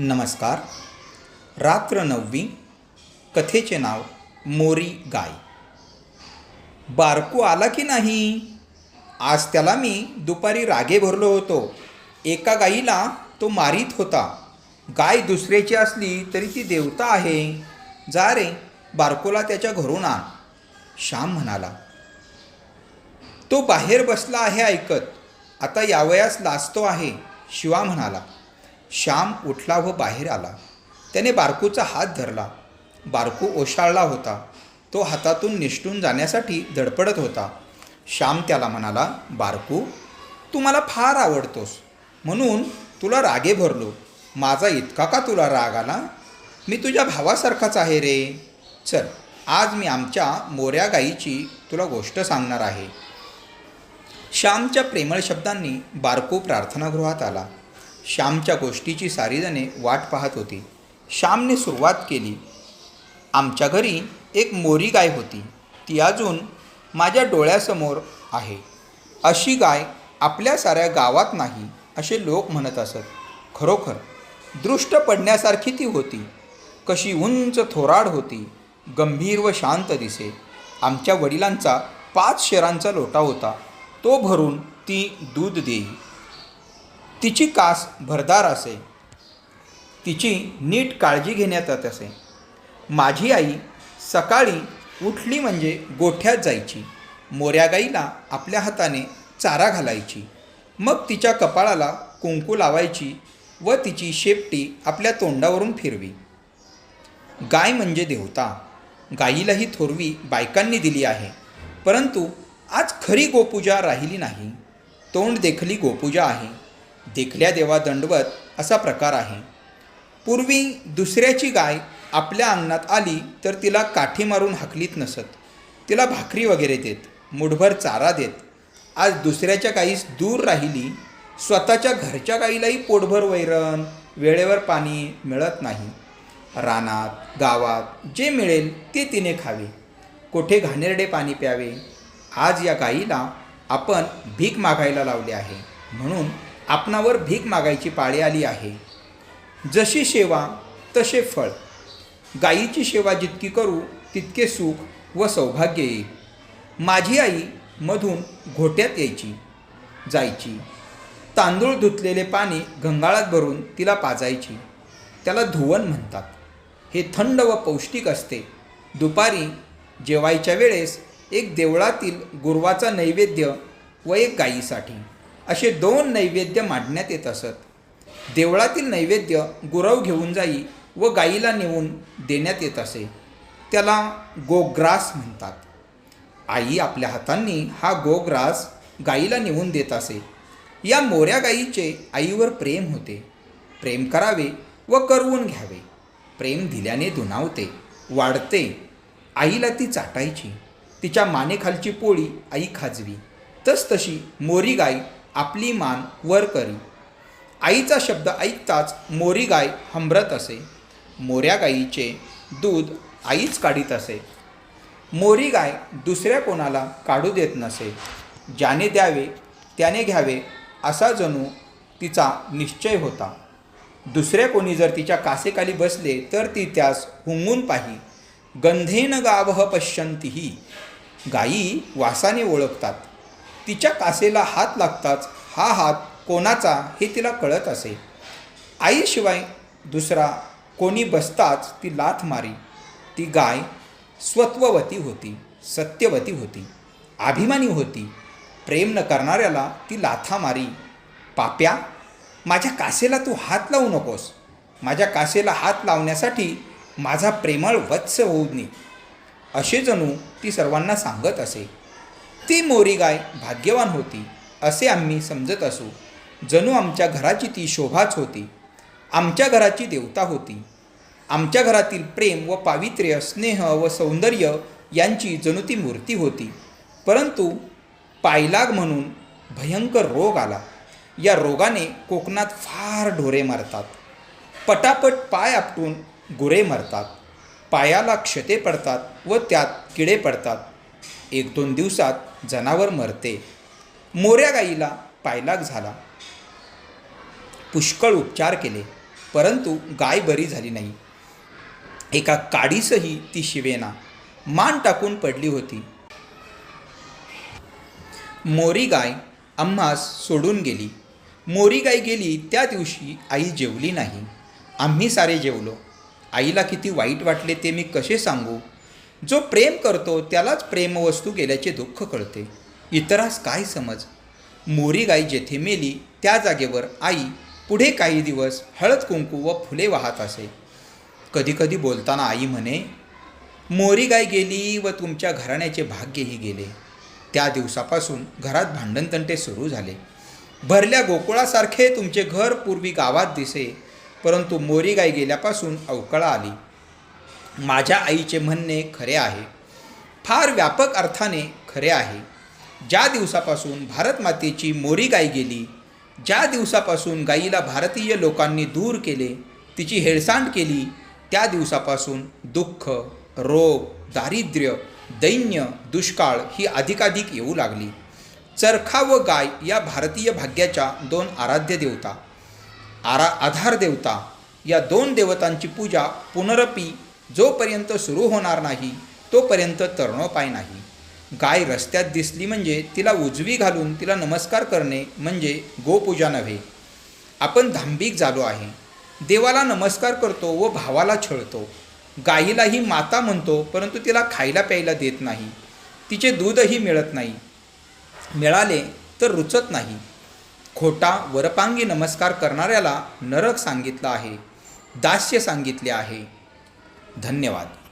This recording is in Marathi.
नमस्कार. रात्र नववी. कथेचे नाव मोरी गाय. बारकू आला की नाही? आज त्याला मी दुपारी रागे भरलो होतो. एका गाईला तो मारीत होता. गाय दुसऱ्याची असली तरी ती देवता आहे. जा रे बारकोला त्याच्या घरून आण. श्याम म्हणाला तो बाहेर बसला आहे ऐकत. आता यावयास लाजतो आहे. शिवा म्हणाला श्याम उठला व बाहेर आला. त्याने बारकूचा हात धरला. बारकू ओशाळला होता. तो हातातून निष्ठून जाण्यासाठी धडपडत होता. श्याम त्याला म्हणाला बारकू तू मला फार आवडतोस. म्हणून तुला रागे भरलो. माझा इतका का तुला राग आला? मी तुझ्या भावासारखाच आहे रे. चल आज मी आमच्या मोऱ्या गाईची तुला गोष्ट सांगणार आहे. श्यामच्या प्रेमळ शब्दांनी बारको प्रार्थनागृहात आला. श्यामच्या गोष्टीची सारीजणे वाट पाहत होती. श्यामने सुरुवात केली. आमच्या घरी एक मोरी गाय होती. ती अजून माझ्या डोळ्यासमोर आहे. अशी गाय आपल्या साऱ्या गावात नाही असे लोक म्हणत असत. खरोखर दृष्ट पडण्यासारखी ती होती. कशी उंच थोराड होती गंभीर व शांत दिसे. आमच्या वडिलांचा पाच शेरांचा लोटा होता. तो भरून ती दूध देई. तिची कास भरदार असे. तिची नीट काळजी घेण्यात येत असे. माझी आई सकाळी उठली म्हणजे गोठ्यात जायची. मोऱ्या गाईला आपल्या हाताने चारा घालायची. मग तिच्या कपाळाला कुंकू लावायची व तिची शेपटी आपल्या तोंडावरून फिरवी. गाय म्हणजे देवता. गाईला ही थोरवी बायकांनी दिली आहे. परंतु आज खरी गोपूजा राहिली नाही. तोंड देखली गोपूजा आहे. देखल्या देवा दंडवत असा प्रकार आहे. पूर्वी दुसऱ्याची गाय आपल्या अंगणात आली तर तिला काठी मारून हाकलीत नसत. तिला भाकरी वगैरे देत मुठभर चारा देत. आज दुसऱ्याच्या गाईस दूर राहिली स्वतःच्या घरच्या गाईलाही पोटभर वैरण वेळेवर पाणी मिळत नाही. रानात गावात जे मिळेल ते तिने खावे. कोठे घाणेरडे पाणी प्यावे. आज या गाईला आपण भीक मागायला लावले आहे. म्हणून आपणावर भीक मागायची पाळी आली आहे. जशी सेवा तसे फळ. गायीची सेवा जितकी करू तितके सुख व सौभाग्य येईल. माझी आई मधून घोट्यात यायची जायची. तांदूळ धुतलेले पाणी गंगाळात भरून तिला पाजायची. त्याला धुवन म्हणतात. हे थंड व पौष्टिक असते. दुपारी जेवायच्या वेळेस एक देवळातील गुरवाचा नैवेद्य व एक गायीसाठी असे दोन नैवेद्य मांडण्यात येत असत. देवळातील नैवेद्य गुरव घेऊन जाई व गाईला नेऊन देण्यात येत असे. त्याला गोग्रास म्हणतात. आई आपल्या हातांनी हा गोग्रास गाईला नेऊन देत असे. या मोऱ्या गाईचे आईवर प्रेम होते. प्रेम करावे व करवून घ्यावे. प्रेम दिल्याने दुनावते वाढते. आईला ती चाटायची. तिच्या मानेखालची पोळी आई खाजवी. तसतशी मोरी गाय आपली मान वर करी. आईचा शब्द ऐकताच मोरी गाय हंबरत असे. मोऱ्या गाईचे दूध आईच काढीत असे. मोरी गाय दुसऱ्या कोणाला काढू देत नसे. ज्याने द्यावे त्याने घ्यावे असा जणू तिचा निश्चय होता. दुसऱ्या कोणी जर तिच्या कासेखाली बसले तर ती त्यास हुंगून पाही. गंधेन गावह पश्यंतीही. गायी वासाने ओळखतात. तिच्या कासेला हात लागताच हा हात कोणाचा हे तिला कळत असे. आईशिवाय दुसरा कोणी बसताच ती लाथ मारी. ती गाय स्वत्ववती होती सत्यवती होती अभिमानी होती. प्रेम न करणाऱ्याला ती लाथा मारी. पाप्या माझ्या कासेला तू हात लावू नकोस. माझ्या कासेला हात लावण्यासाठी माझा प्रेमळ वत्स होऊ नये असे जणू ती सर्वांना सांगत असे. ती मोरी गाय भाग्यवान होती असे आम्ही समजत असू. जणू आमच्या घराची ती शोभाच होती. आमच्या घराची देवता होती. आमच्या घरातील प्रेम व पावित्र्य स्नेह व सौंदर्य यांची जणू ती मूर्ती होती. परंतु पायलाग म्हणून भयंकर रोग आला. या रोगाने कोकणात फार ढोरे मरतात. पटापट पाय आपटून गुरे मरतात. पायाला क्षते पडतात व त्यात किडे पडतात. एक दोन दिवसात जनावर मरते. मोऱ्या गाईला पायलाग झाला. पुष्कळ उपचार केले परंतु गाय बरी झाली नाही. एका काडीसही ती शिवेना. मान टाकून पडली होती. मोरी गाय आम्हास सोडून गेली. मोरी गाय गेली त्या दिवशी आई जेवली नाही. आम्ही सारे जेवलो. आईला किती वाईट वाटले ते मी कसे सांगू? जो प्रेम करतो त्यालाच प्रेमवस्तू गेल्याचे दुःख कळते. इतरास काय समज? मोरी गाई जेथे मेली त्या जागेवर आई पुढे काही दिवस हळद कुंकू व फुले वाहत असे. कधीकधी बोलताना आई म्हणे मोरी गाय गेली व तुमच्या घराण्याचे भाग्यही गेले. त्या दिवसापासून घरात भांडणतंटे सुरू झाले. भरल्या गोकुळासारखे तुमचे घर पूर्वी गावात दिसे परंतु मोरी गाय गेल्यापासून अवकळा आली. माझ्या आईचे म्हणणे खरे आहे. फार व्यापक अर्थाने खरे आहे. ज्या दिवसापासून भारतमातेची मोरी गाय गेली ज्या दिवसापासून गायीला भारतीय लोकांनी दूर केले तिची हेळसांड केली त्या दिवसापासून दुःख रोग दारिद्र्य दैन्य दुष्काळ ही अधिकाधिक येऊ लागली. चरखा व गाय या भारतीय भाग्याच्या दोन आराध्य देवता आरा आधार देवता या दोन देवतांची पूजा पुनरपी जोपर्यंत सुरू होणार नाही तोपर्यंत तरणोपाय नाही. गाय रस्त्यात दिसली म्हणजे तिला उजवी घालून तिला नमस्कार करणे म्हणजे गोपूजा नव्हे. आपण धांबिक झालो आहे. देवाला नमस्कार करतो व भावाला छळतो. गायीलाही माता म्हणतो परंतु तिला खायला प्यायला देत नाही. तिचे दूधही मिळत नाही. मिळाले तर रुचत नाही. खोटा वरपांगी नमस्कार करणाऱ्याला नरक सांगितला आहे दास्य सांगितले आहे. धन्यवाद.